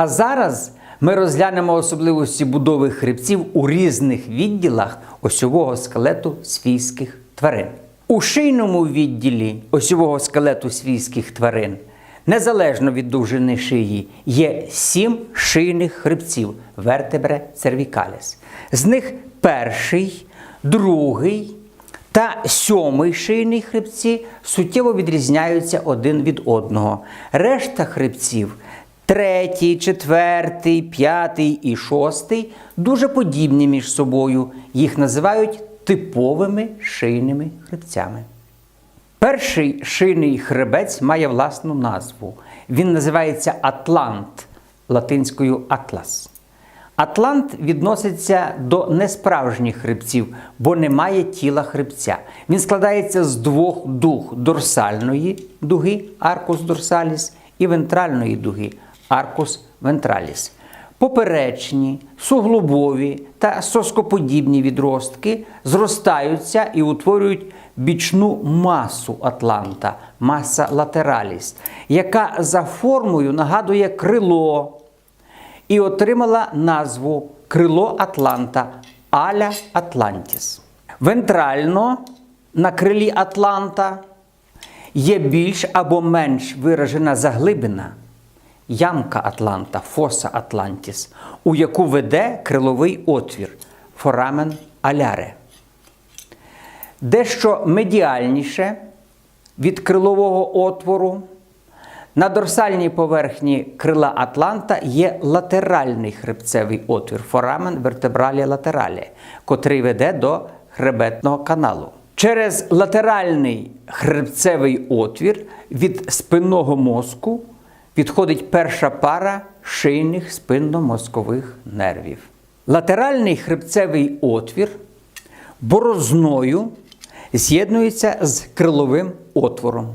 А зараз ми розглянемо особливості будови хребців у різних відділах осьового скелету свійських тварин. У шийному відділі осьового скелету свійських тварин, незалежно від довжини шиї, є сім шийних хребців вертебре cervicalis. З них перший, другий та сьомий шийний хребці суттєво відрізняються один від одного. Решта хребців третій, четвертий, п'ятий і шостий дуже подібні між собою. Їх називають типовими шийними хребцями. Перший шийний хребець має власну назву. Він називається Атлант латинською атлас. Атлант відноситься до несправжніх хребців, бо немає тіла хребця. Він складається з двох дуг дорсальної дуги аркус дорсаліс і вентральної дуги аркус вентраліс. Поперечні, суглобові та соскоподібні відростки зростаються і утворюють бічну масу атланта, маса латераліс, яка за формою нагадує крило і отримала назву Крило Атланта Аля Атлантіс. Вентрально на крилі Атланта є більш або менш виражена заглибина ямка Атланта, фоса Атлантіс, у яку веде криловий отвір форамен аляре. Дещо медіальніше від крилового отвору на дорсальній поверхні крила Атланта є латеральний хребцевий отвір форамен вертебралі латералі, котрий веде до хребетного каналу. Через латеральний хребцевий отвір від спинного мозку відходить перша пара шийних спинномозкових нервів. Латеральний хребцевий отвір борозною з'єднується з криловим отвором.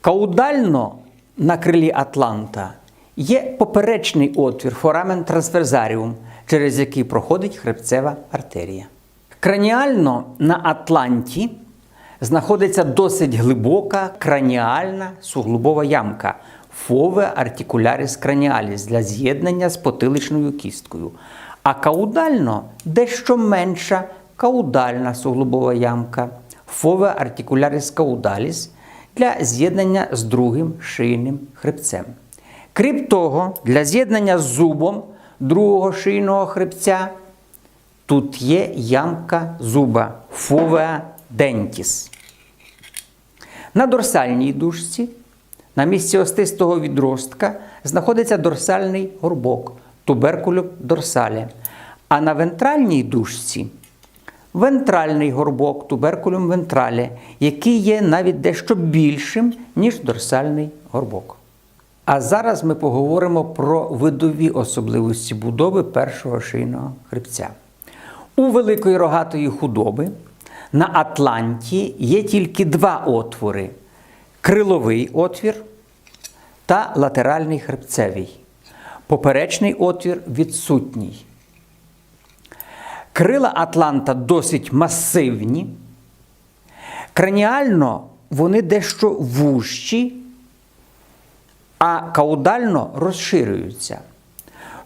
Каудально на крилі Атланта є поперечний отвір форамен трансверзаріум, через який проходить хребцева артерія. Краніально на Атланті знаходиться досить глибока краніальна суглобова ямка фове артикуляріс краніаліс для з'єднання з потиличною кісткою. А каудально дещо менша каудальна суглобова ямка фове артикуляріс каудаліс для з'єднання з другим шийним хребцем. Крім того, для з'єднання з зубом другого шийного хребця тут є ямка зуба фовеа дентіс. На дорсальній дужці, місці остистого відростка, знаходиться дорсальний горбок туберкулюм дорсалі. А на вентральній дужці вентральний горбок туберкулюм вентралі, який є навіть дещо більшим, ніж дорсальний горбок. А зараз ми поговоримо про видові особливості будови першого шийного хребця. У великої рогатої худоби на Атланті є тільки два отвори: криловий отвір та латеральний хребцевий. Поперечний отвір відсутній. Крила Атланта досить масивні. Краніально вони дещо вужчі, а каудально розширюються.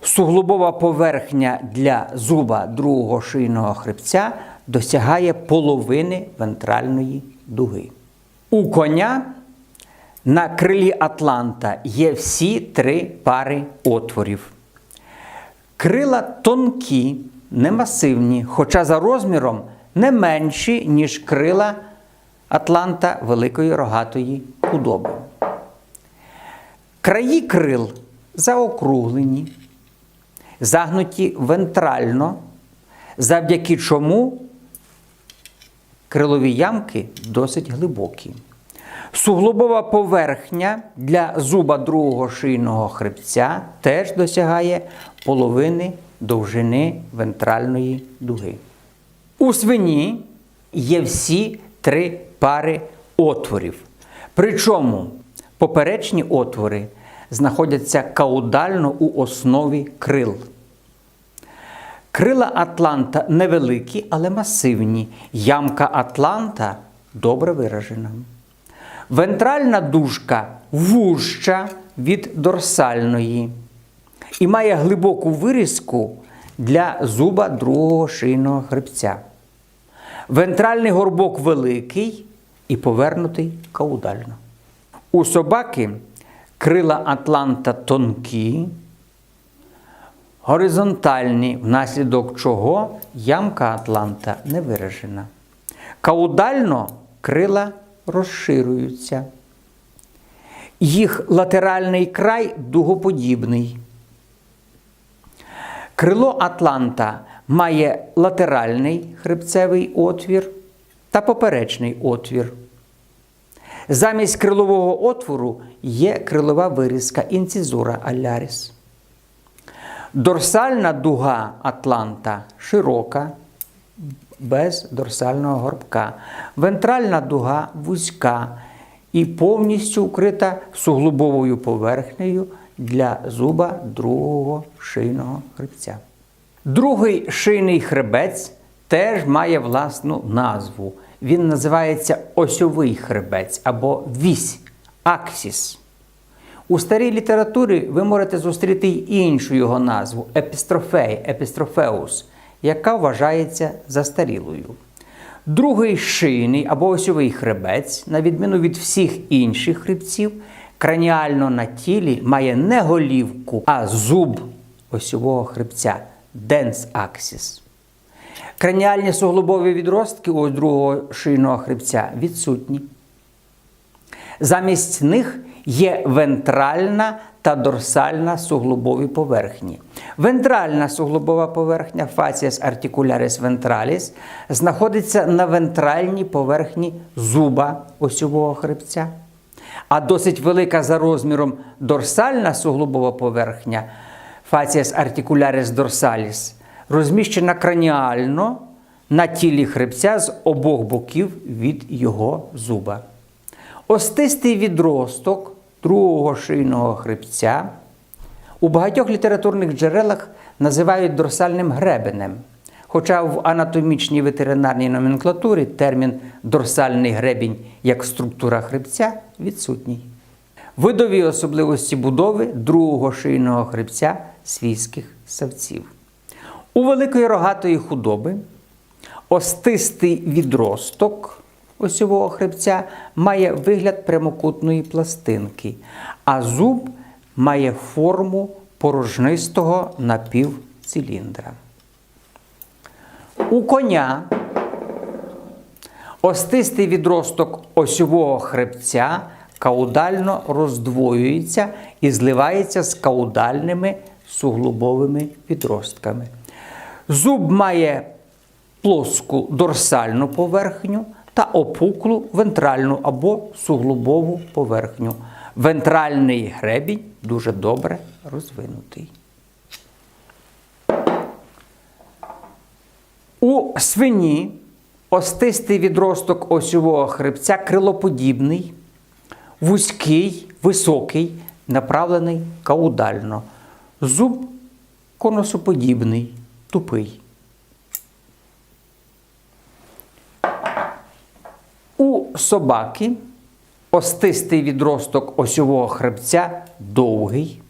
Суглобова поверхня для зуба другого шийного хребця досягає половини вентральної дуги. У коня на крилі Атланта є всі три пари отворів. Крила тонкі, немасивні, хоча за розміром не менші, ніж крила Атланта великої рогатої худоби. Краї крил заокруглені, загнуті вентрально, завдяки чому крилові ямки досить глибокі. Суглобова поверхня для зуба другого шийного хребця теж досягає половини довжини вентральної дуги. У свині є всі три пари отворів. Причому поперечні отвори знаходяться каудально у основі крил. Крила Атланта невеликі, але масивні. Ямка Атланта добре виражена. Вентральна дужка вужча від дорсальної. і має глибоку вирізку для зуба другого шийного хребця. Вентральний горбок великий і повернутий каудально. У собаки крила атланта тонкі, горизонтальні, внаслідок чого ямка атланта не виражена. Каудально крила розширюються. Їх латеральний край дугоподібний. Крило Атланта має латеральний хребцевий отвір та поперечний отвір. Замість крилового отвору є крилова вирізка інцизура аляріс. Дорсальна дуга Атланта широка, без дорсального горбка. Вентральна дуга вузька і повністю укрита суглобовою поверхнею для зуба другого шийного хребця. Другий шийний хребець теж має власну назву. Він називається осьовий хребець або вісь аксіс. У старій літературі ви можете зустріти й іншу його назву епістрофей, епістрофеус, яка вважається застарілою. Другий шийний або осьовий хребець, на відміну від всіх інших хребців, краніально на тілі має не голівку, а зуб осьового хребця денс аксіс. Краніальні суглобові відростки у другого шийного хребця відсутні. Замість них є вентральна та дорсальна суглобові поверхні. Вентральна суглобова поверхня facies articularis ventralis знаходиться на вентральній поверхні зуба осьового хребця. А досить велика за розміром дорсальна суглобова поверхня facies articularis dorsalis розміщена краніально на тілі хребця з обох боків від його зуба. Остистий відросток другого шийного хребця у багатьох літературних джерелах називають дорсальним гребенем. Хоча в анатомічній ветеринарній номенклатурі термін дорсальний гребінь як структура хребця відсутній. Видові особливості будови другого шийного хребця свійських савців. У великої рогатої худоби остистий відросток осьового хребця має вигляд прямокутної пластинки, а зуб має форму порожнистого напівциліндра. У коня остистий відросток осьового хребця каудально роздвоюється і зливається з каудальними суглобовими відростками. Зуб має плоску дорсальну поверхню та опуклу вентральну або суглобову поверхню. Вентральний гребінь дуже добре розвинутий. У свині остистий відросток осьового хребця крилоподібний, вузький, високий, направлений каудально. Зуб конусоподібний, тупий. У собаки остистий відросток осьового хребця довгий.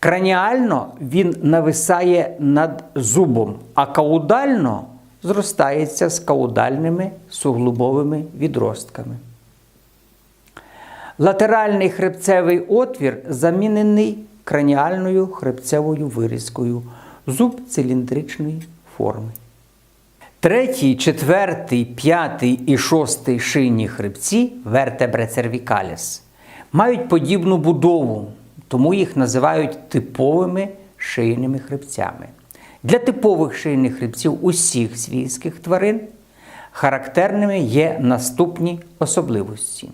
Краніально він нависає над зубом, а каудально зростається з каудальними суглобовими відростками. Латеральний хребцевий отвір замінений краніальною хребцевою вирізкою, зуб циліндричної форми. Третій, четвертий, п'ятий і шостий шийні хребці вертебре cervicalis мають подібну будову, тому їх називають типовими шийними хребцями. Для типових шийних хребців усіх свійських тварин характерними є наступні особливості.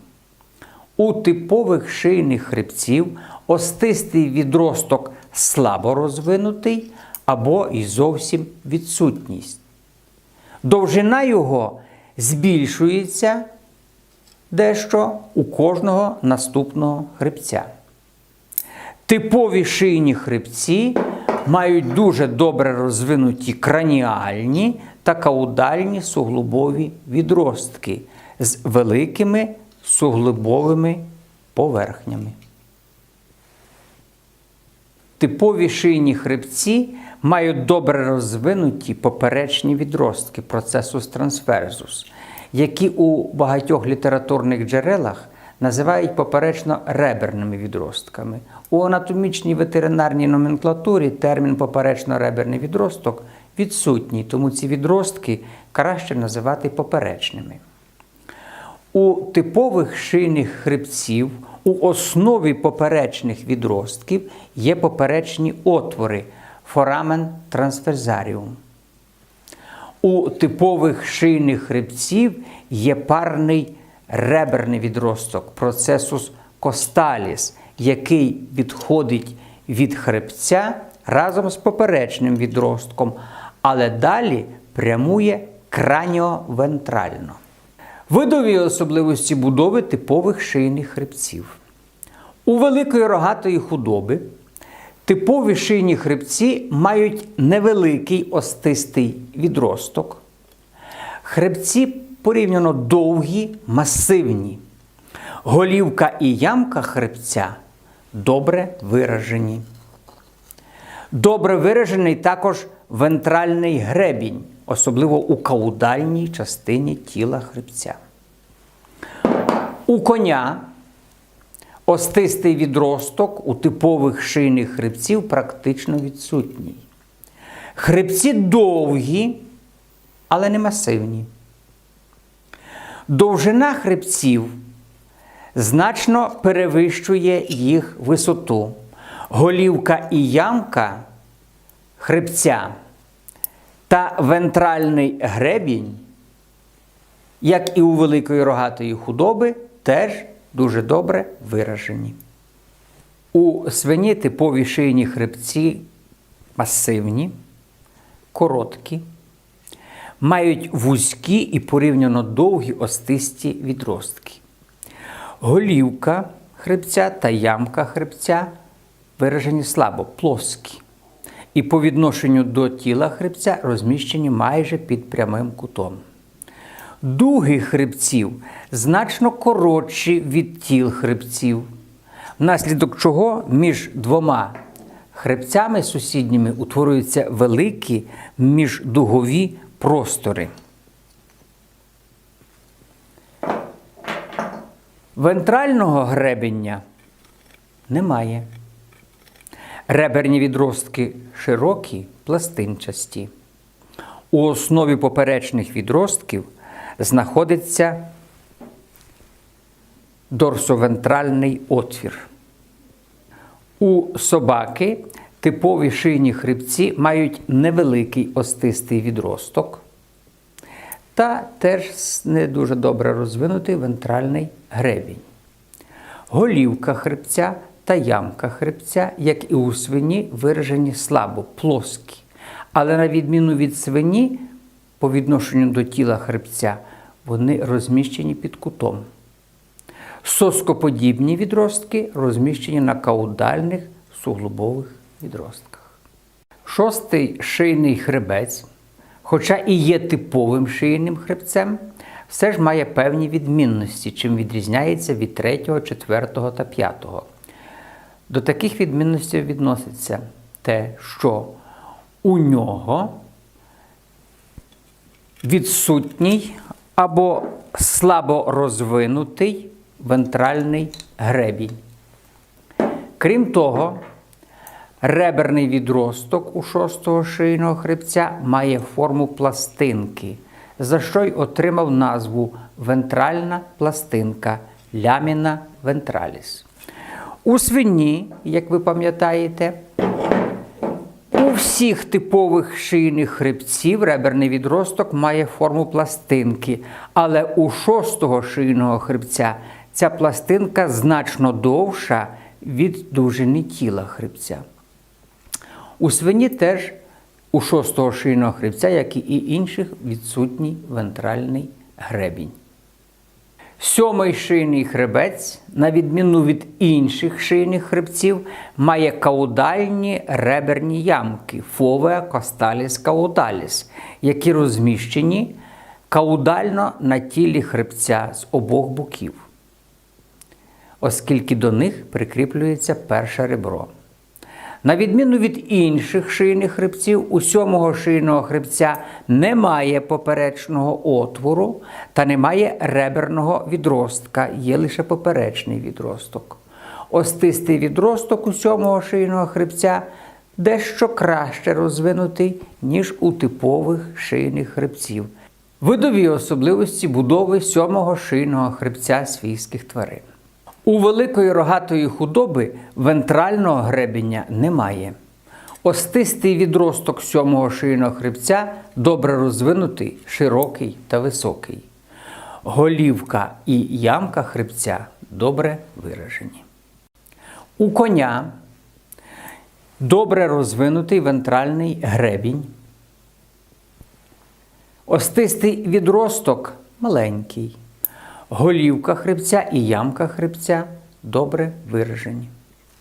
У типових шийних хребців остистий відросток слабо розвинутий або і зовсім відсутність. Довжина його збільшується дещо у кожного наступного хребця. Типові шийні хребці мають дуже добре розвинуті краніальні та каудальні суглобові відростки з великими суглобовими поверхнями. Типові шийні хребці мають добре розвинуті поперечні відростки процесус трансферзус, які у багатьох літературних джерелах називають поперечно-реберними відростками. У анатомічній ветеринарній номенклатурі термін поперечно-реберний відросток відсутній, тому ці відростки краще називати поперечними. У типових шийних хребців у основі поперечних відростків є поперечні отвори форамен трансферзаріум. У типових шийних хребців є парний реберний відросток процесус косталіс, який відходить від хребця разом з поперечним відростком, але далі прямує краніовентрально. Видові особливості будови типових шийних хребців. У великої рогатої худоби типові шийні хребці мають невеликий остистий відросток. Хребці порівняно довгі, масивні. Голівка і ямка хребця добре виражені. Добре виражений також вентральний гребінь, особливо у каудальній частині тіла хребця. У коня остистий відросток у типових шийних хребців практично відсутній. Хребці довгі, але не масивні. Довжина хребців значно перевищує їх висоту. Голівка і ямка хребця та вентральний гребінь, як і у великої рогатої худоби, теж дуже добре виражені. У свині типові шийні хребці масивні, короткі, мають вузькі і порівняно довгі остисті відростки. Голівка хребця та ямка хребця виражені слабо, плоскі. І по відношенню до тіла хребця розміщені майже під прямим кутом. Дуги хребців значно коротші від тіл хребців, внаслідок чого між двома хребцями сусідніми утворюються великі міждугові простори. Вентрального гребення немає. Реберні відростки широкі, пластинчасті. У основі поперечних відростків знаходиться дорсовентральний отвір. У собаки типові шийні хребці мають невеликий остистий відросток та теж не дуже добре розвинутий вентральний гребінь. Голівка хребця та ямка хребця, як і у свині, виражені слабо, плоскі. Але на відміну від свині, по відношенню до тіла хребця, вони розміщені під кутом. Соскоподібні відростки розміщені на каудальних суглобових відростках. Шостий шийний хребець, хоча і є типовим шийним хребцем, все ж має певні відмінності, чим відрізняється від третього, четвертого та п'ятого. До таких відмінностей відноситься те, що у нього відсутній або слабо розвинутий вентральний гребінь. Крім того, реберний відросток у шостого шийного хребця має форму пластинки, за що й отримав назву вентральна пластинка ляміна вентраліс. У свині, як ви пам'ятаєте, всіх типових шийних хребців реберний відросток має форму пластинки, але у шостого шийного хребця ця пластинка значно довша від довжини тіла хребця. У свині теж у шостого шийного хребця, як і інших, відсутній вентральний гребінь. Сьомий шийний хребець, на відміну від інших шийних хребців, має каудальні реберні ямки фовеа косталіс каудаліс, які розміщені каудально на тілі хребця з обох боків, оскільки до них прикріплюється перше ребро. На відміну від інших шийних хребців, у сьомого шийного хребця немає поперечного отвору та немає реберного відростка, є лише поперечний відросток. Остистий відросток у сьомого шийного хребця дещо краще розвинутий, ніж у типових шийних хребців. Видові особливості будови сьомого шийного хребця свійських тварин. У великої рогатої худоби вентрального гребеня немає. Остистий відросток сьомого шийного хребця добре розвинутий, широкий та високий. Голівка і ямка хребця добре виражені. У коня добре розвинутий вентральний гребінь. Остистий відросток маленький. Голівка хребця і ямка хребця добре виражені.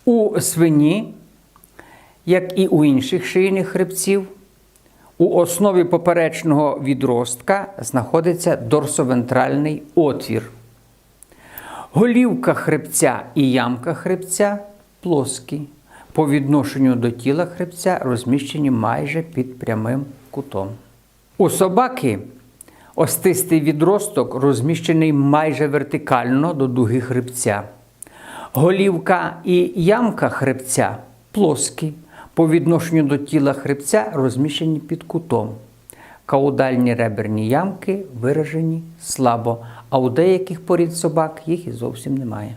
У свині, як і у інших шийних хребців, у основі поперечного відростка знаходиться дорсовентральний отвір. Голівка хребця і ямка хребця плоскі. По відношенню до тіла хребця розміщені майже під прямим кутом. У собаки остистий відросток розміщений майже вертикально до дуги хребця. Голівка і ямка хребця плоскі. По відношенню до тіла хребця розміщені під кутом. Каудальні реберні ямки виражені слабо, а у деяких порід собак їх і зовсім немає.